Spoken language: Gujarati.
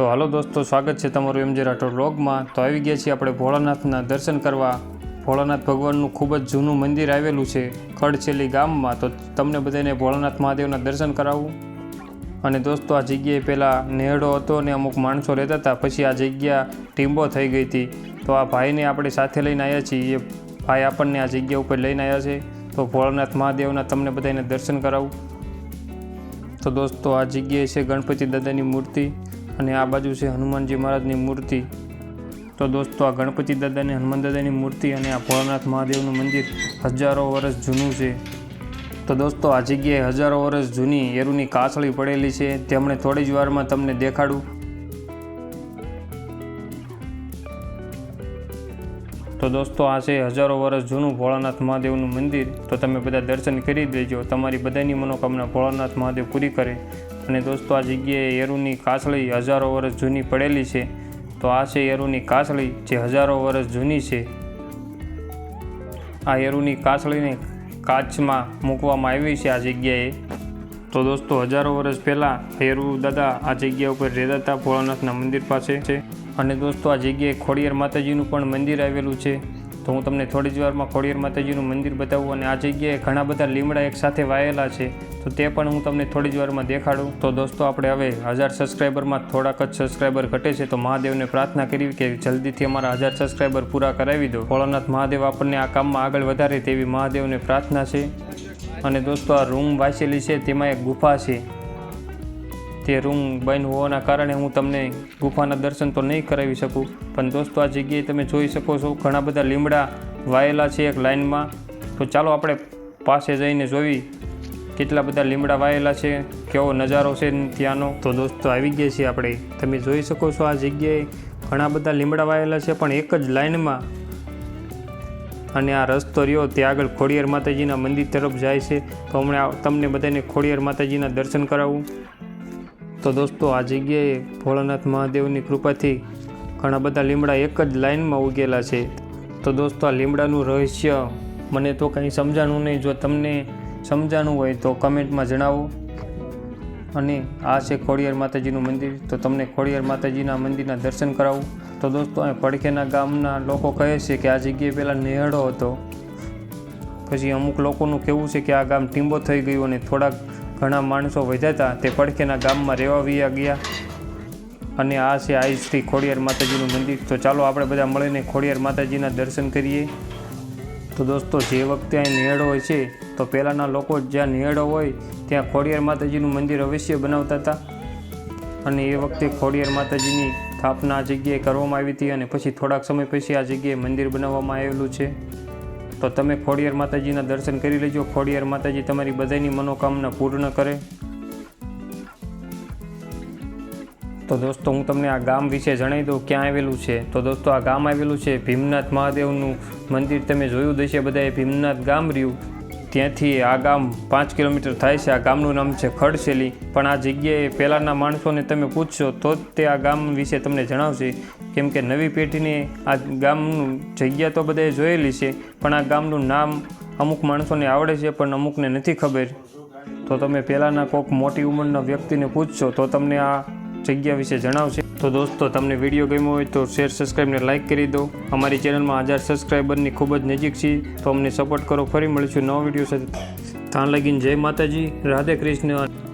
તો હાલો દોસ્તો, સ્વાગત છે તમારું એમ જે રાઠોડ વ્લોગમાં. તો આવી ગયા છીએ આપણે ભોળાનાથના દર્શન કરવા. ભોળાનાથ ભગવાનનું ખૂબ જ જૂનું મંદિર આવેલું છે ખડછેલી ગામમાં. તો તમને બધાને ભોળાનાથ મહાદેવના દર્શન કરાવું. અને દોસ્તો, આ જગ્યાએ પહેલાં નેહડો હતો અને અમુક માણસો રહેતા હતા. પછી આ જગ્યા ટીંબો થઈ ગઈ હતી. તો આ ભાઈને આપણે સાથે લઈને આવ્યા છીએ. એ ભાઈ આપણને આ જગ્યા ઉપર લઈને આવ્યા છે. તો ભોળાનાથ મહાદેવના તમને બધાને દર્શન કરાવું. તો દોસ્તો, આ જગ્યાએ છે ગણપતિ દાદાની મૂર્તિ. અને આ બાજુ છે હનુમાનજી મહારાજની મૂર્તિ. તો દોસ્તો, આ ગણપતિ દાદાની, હનુમાન દાદાની મૂર્તિ અને આ ભોળાનાથ મહાદેવનું મંદિર હજારો વર્ષ જૂનું છે. તો દોસ્તો, આ જગ્યાએ હજારો વર્ષ જૂની એરુની કાસળી પડેલી છે. તેમણે થોડી જ વારમાં તમને દેખાડું. તો દોસ્તો, આ છે હજારો વર્ષ જૂનું ભોળાનાથ મહાદેવનું મંદિર. તો તમે બધા દર્શન કરી દેજો. તમારી બધાની મનોકામના ભોળાનાથ મહાદેવ પૂરી કરે. અને દોસ્તો, આ જગ્યાએ એરુની કાસળી હજારો વર્ષ જૂની પડેલી છે. તો આ છે એરુની કાસળી જે હજારો વર્ષ જૂની છે. આ એરુની કાસળીને કાચમાં મૂકવામાં આવી છે આ જગ્યાએ. તો દોસ્તો, હજારો વર્ષ પહેલાં હેરુ દાદા આ જગ્યા ઉપર રહેતા હતા ભોળાનાથના મંદિર પાસે છે. અને દોસ્તો, આ જગ્યાએ ખોડિયાર માતાજીનું પણ મંદિર આવેલું છે. તો હું તમને થોડી જ વારમાં ખોડિયાર માતાજીનું મંદિર બતાવું અને આ જગ્યાએ ઘણા બધા લીમડા એક સાથે વાયેલા છે. તો તે પણ હું તમને થોડી જ વારમાં દેખાડું. તો દોસ્તો, આપણે હવે હજાર સબસ્ક્રાઈબરમાં થોડાક જ સબસ્ક્રાઈબર ઘટે છે, તો મહાદેવને પ્રાર્થના કરી કે જલ્દીથી અમારા હજાર સબસ્ક્રાઈબર પૂરા કરાવી દો. ભોળાનાથ મહાદેવ આપણને આ કામમાં આગળ વધારે તેવી મહાદેવને પ્રાર્થના છે. અને દોસ્તો, આ રૂમ વાંચેલી છે, તેમાં એક ગુફા છે. તે રૂમ બંધ હોવાના કારણે હું તમને ગુફાના દર્શન તો નહીં કરાવી શકું. પણ દોસ્તો, આ જગ્યાએ તમે જોઈ શકો છો ઘણા બધા લીમડા વાયેલા છે એક લાઇનમાં. તો ચાલો આપણે પાસે જઈને જોઈ કેટલા બધા લીમડા વાયેલા છે, કેવો નજારો છે ત્યાંનો. તો દોસ્તો, આવી ગયા છીએ આપણે. તમે જોઈ શકો છો આ જગ્યાએ ઘણા બધા લીમડા વાયેલા છે, પણ એક જ લાઇનમાં. અને આ રસ્તો રહ્યો ત્યાં આગળ ખોડિયાર માતાજીના મંદિર તરફ જાય છે. તો હમણાં તમને બધાને ખોડિયાર માતાજીના દર્શન કરાવું. તો દોસ્તો, આ જગ્યાએ ભોળાનાથ મહાદેવની કૃપાથી ઘણા બધા લીમડા એક જ લાઇનમાં ઉગેલા છે. તો દોસ્તો, આ લીમડાનું રહસ્ય મને તો કંઈ સમજાણું નહીં. જો તમને સમજાણું હોય તો કમેન્ટમાં જણાવો. અને આ છે ખોડિયાર માતાજીનું મંદિર. તો તમને ખોડિયાર માતાજીના મંદિરના દર્શન કરાવું. તો દોસ્તો, અહીં પડખેના ગામના લોકો કહે છે કે આ જગ્યાએ પહેલાં નેહડો હતો. પછી અમુક લોકોનું કહેવું છે કે આ ગામ ટીંબો થઈ ગયું અને થોડાક ઘણા માણસો વધ્યા હતા. તે પડખેના ગામમાં રહેવા વિયા ગયા. અને આ છે આઈ શ્રી ખોડિયાર માતાજીનું મંદિર. તો ચાલો આપણે બધા મળીને ખોડિયાર માતાજીના દર્શન કરીએ. તો દોસ્તો, જે વખતે અહીં નિહળો હોય છે, તો પહેલાંના લોકો જ્યાં નિહળો હોય, ત્યાં ખોડિયાર માતાજીનું મંદિર અવશ્ય બનાવતા હતા. અને એ વખતે ખોડિયાર માતાજીની સ્થાપના આ જગ્યાએ કરવામાં આવી હતી અને પછી થોડાક સમય પછી આ જગ્યાએ મંદિર બનાવવામાં આવેલું છે. તો તમે ખોડિયાર માતાજીના દર્શન કરી લેજો. ખોડિયાર માતાજી તમારી બધાની મનોકામના પૂર્ણ કરે. તો દોસ્તો, હું તમને આ ગામ વિશે જણાવી દઉં ક્યાં આવેલું છે. તો દોસ્તો, આ ગામ આવેલું છે ભીમનાથ મહાદેવનું મંદિર. તમે જોયું દેશે બધાએ, ભીમનાથ ગામ રહ્યું. ત્યાંથી આ ગામ પાંચ કિલોમીટર થાય છે. આ ગામનું નામ છે ખડસેલી પણ આ જગ્યાએ પહેલાંના માણસોને તમે પૂછશો તો જ તે આ ગામ વિશે તમને જણાવશે. કેમ કે નવી પેઢીને આ ગામનું જગ્યા તો બધાએ જોયેલી છે, પણ આ ગામનું નામ અમુક માણસોને આવડે છે, પણ અમુકને નથી ખબર. તો તમે પહેલાંના કોઈક મોટી ઉંમરના વ્યક્તિને પૂછશો, તો તમને આ જગ્યા વિશે જણાવશે. તો દોસ્તો, તમને વીડિયો ગમ્યો હોય તો શેર સબસ્ક્રાઈબને લાઇક કરી દો. અમારી ચેનલમાં હજાર સબસ્ક્રાઈબરની ખૂબ જ નજીક છે તો અમને સપોર્ટ કરો. ફરી મળીશું નવા વીડિયો સાથે. ત્યાં લગીને જય માતાજી. રાધે કૃષ્ણ.